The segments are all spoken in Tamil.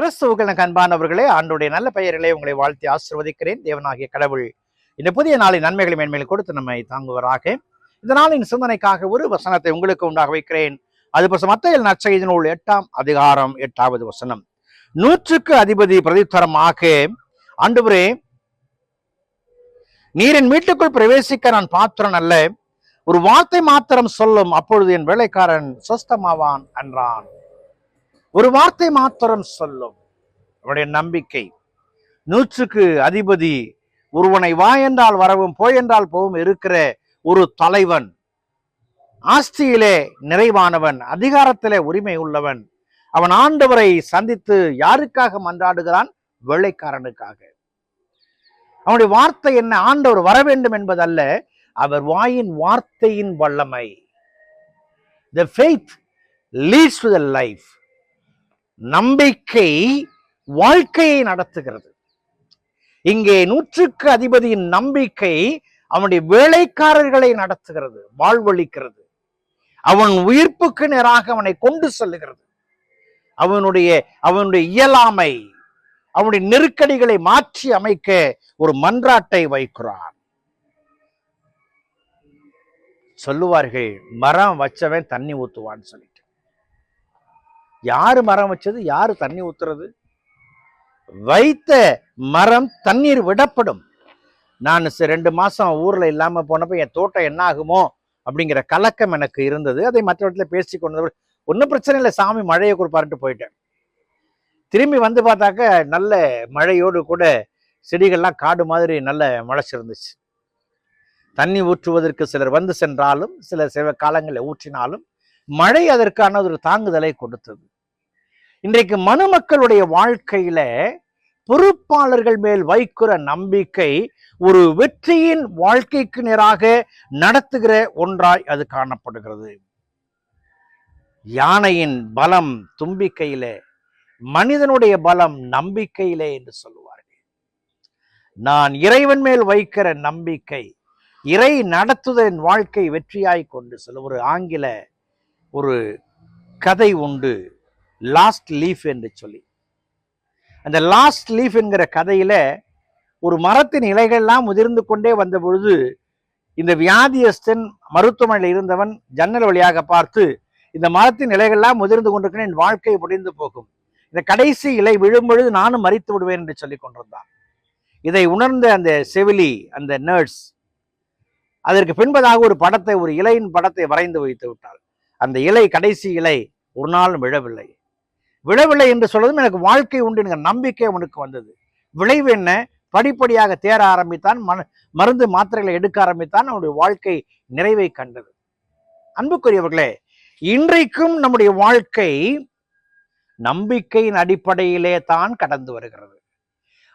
கிறிஸ்துவுக்கள் அன்பானவர்களே ஆண்டுடைய நல்ல பெயர்களை உங்களை வாழ்த்தி ஆசிர்வதிக்கிறேன். தேவனாகிய கடவுள் இந்த புதிய நாளின் நன்மைகளை மேன்மேல் கொடுத்து நம்மை தாங்குவராக. இந்த நாளின் சிந்தனைக்காக ஒரு வசனத்தை உங்களுக்கு உண்டாக வைக்கிறேன். அது பச மத்தையில் நற்செய்தி நூல் எட்டாம் அதிகாரம் எட்டாவது வசனம். நூற்றுக்கு அதிபதி பிரதித்தரமாக ஆண்டுபுரே நீரின் வீட்டுக்குள் பிரவேசிக்க நான் பாத்திரன் அல்ல. ஒரு வார்த்தை மாத்திரம் சொல்லும் அப்பொழுது என் வேலைக்காரன் சொஸ்தமாவான் என்றான். ஒரு வார்த்தை மாத்திரம் சொல்லும். அவனுடைய நம்பிக்கை நூற்றுக்கு அதிபதி ஒருவனை வா என்றால் வரவும் போய் என்றால் போவும் இருக்கிற ஒரு தலைவன். ஆஸ்தியிலே நிறைவானவன் அதிகாரத்திலே உரிமை உள்ளவன். அவன் ஆண்டவரை சந்தித்து யாருக்காக மன்றாடுகிறான்? வெள்ளைக்காரனுக்காக. அவனுடைய வார்த்தை என்ன? ஆண்டவர் வர வேண்டும் என்பதல்ல அவர் வாயின் வார்த்தையின் வல்லமை. The faith leads to the life நம்பிக்கை வாழ்க்கையை நடத்துகிறது. இங்கே நூற்றுக்கு அதிபதியின் நம்பிக்கை அவனுடைய வேலைக்காரர்களை நடத்துகிறது வாழ்வழிக்கிறது. அவன் உயிர்ப்புக்கு நேராக அவனை கொண்டு செல்லுகிறது. அவனுடைய அவனுடைய இயலாமை அவனுடைய நெருக்கடிகளை மாற்றி அமைக்க ஒரு மன்றாட்டை வைக்கிறான். சொல்லுவார்கள் மரம் வச்சவன் தண்ணி ஊத்துவான்னு சொல்லிட்டு. யார் மரம் வச்சது? யார் தண்ணி ஊத்துறது? வைத்த மரம் தண்ணீர் விடப்படும். நான் ரெண்டு மாதம் ஊரில் இல்லாமல் போனப்போ என் தோட்டம் என்ன ஆகுமோ அப்படிங்கிற கலக்கம் எனக்கு இருந்தது. அதை மற்ற இடத்துல பேசி கொண்டு ஒன்றும் பிரச்சனை இல்லை சாமி மழையை கொடுப்பாருன்ட்டு போயிட்டேன். திரும்பி வந்து பார்த்தாக்க நல்ல மழையோடு கூட செடிகள்லாம் காடு மாதிரி நல்ல முளைச்சிருந்துச்சு. தண்ணி ஊற்றுவதற்கு சிலர் வந்து சென்றாலும் சில சில காலங்களில் ஊற்றினாலும் மழை அதற்கான ஒரு தாங்குதலை கொடுத்தது. இன்றைக்கு மனுமக்களுடைய வாழ்க்கையில பொறுப்பாளர்கள் மேல் வைக்கிற நம்பிக்கை ஒரு வெற்றியின் வாழ்க்கைக்கு நேராக நடத்துகிற ஒன்றாய் அது காணப்படுகிறது. யானையின் பலம் தும்பிக்கையில மனிதனுடைய பலம் நம்பிக்கையிலே என்று சொல்லுவார்கள். நான் இறைவன் மேல் வைக்கிற நம்பிக்கை இறை நடத்துதலின் வாழ்க்கை வெற்றியாய் கொண்டு சொல்ல ஒரு ஆங்கில ஒரு கதை உண்டு. லாஸ்ட் லீஃப் என்று சொல்லி. அந்த லாஸ்ட் லீஃப் என்கிற கதையில ஒரு மரத்தின் இலைகள்லாம் முதிர்ந்து கொண்டே வந்த பொழுது இந்த வியாதியஸ்தன் மருத்துவமனையில் இருந்தவன் ஜன்னல் வழியாக பார்த்து இந்த மரத்தின் இலைகள்லாம் முதிர்ந்து கொண்டிருக்கிற என் வாழ்க்கை முடிந்து போகும். இந்த கடைசி இலை விழும் பொழுது நானும் மறித்து விடுவேன் என்று சொல்லி கொண்டிருந்தான். இதை உணர்ந்த அந்த செவிலி அந்த நர்ஸ் அதற்கு பின்பதாக ஒரு படத்தை ஒரு இலையின் படத்தை வரைந்து வைத்து விட்டாள். அந்த இலை கடைசி இலை ஒரு நாளும் விழவில்லை. விழவில்லை என்று சொல்வதும் எனக்கு வாழ்க்கை உண்டு நம்பிக்கை அவனுக்கு வந்தது. விளைவு என்ன? படிப்படியாக தேர ஆரம்பித்தான் மன மருந்து மாத்திரைகளை எடுக்க ஆரம்பித்தான் அவனுடைய வாழ்க்கை நிறைவை கண்டது. அன்புக்குரியவர்களே இன்றைக்கும் நம்முடைய வாழ்க்கை நம்பிக்கையின் அடிப்படையிலே தான் கடந்து வருகிறது.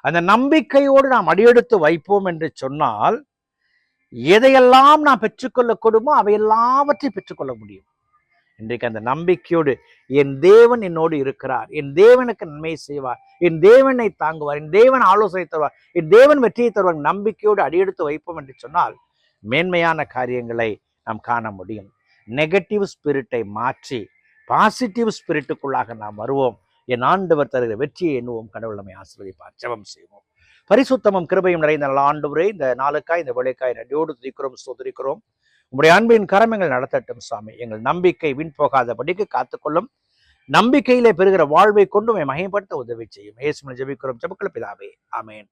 அந்த நம்பிக்கையோடு நாம் அடியெடுத்து வைப்போம் என்று சொன்னால் எதையெல்லாம் நாம் பெற்றுக்கொள்ளக்கூடுமோ அவை எல்லாவற்றையும் பெற்றுக்கொள்ள முடியும். இன்றைக்கு அந்த நம்பிக்கையோடு என் தேவன் என்னோடு இருக்கிறார். என் தேவனுக்கு நன்மை செய்வார். என் தேவனை தாங்குவார். என் தேவன் ஆலோசனை தருவார். என் தேவன் வெற்றியை தருவார். நம்பிக்கையோடு அடியெடுத்து வைப்போம் என்று சொன்னால் மேன்மையான காரியங்களை நாம் காண முடியும். நெகட்டிவ் ஸ்பிரிட்டை மாற்றி பாசிட்டிவ் ஸ்பிரிட்டுக்குள்ளாக நாம் வருவோம். என் ஆண்டவர் தருகிற வெற்றியை எண்ணுவோம். கடவுள் நம்மை ஆசீர்வதிப்பார். ஜபம் செய்வோம். பரிசுத்தமும் கிருபையும் நிறைந்த நல்ல ஆண்டு இந்த நாளுக்காய் இந்த வேலைக்காய் நடியோடு துதிக்கிறோம் சோதரிக்கிறோம் உங்களுடைய அன்பின் கரமங்கள் நடத்தட்டும் சுவாமி எங்கள் நம்பிக்கை வீண் போகாதபடிக்கு காத்துக்கொள்ளும். நம்பிக்கையிலே பெறுகிற வாழ்வை கொண்டு மையப்படுத்த உதவி செய்யும். ஏசுமனை ஜபிக்கிறோம். ஜெபக்கள் பிதாவே. ஆமேன்.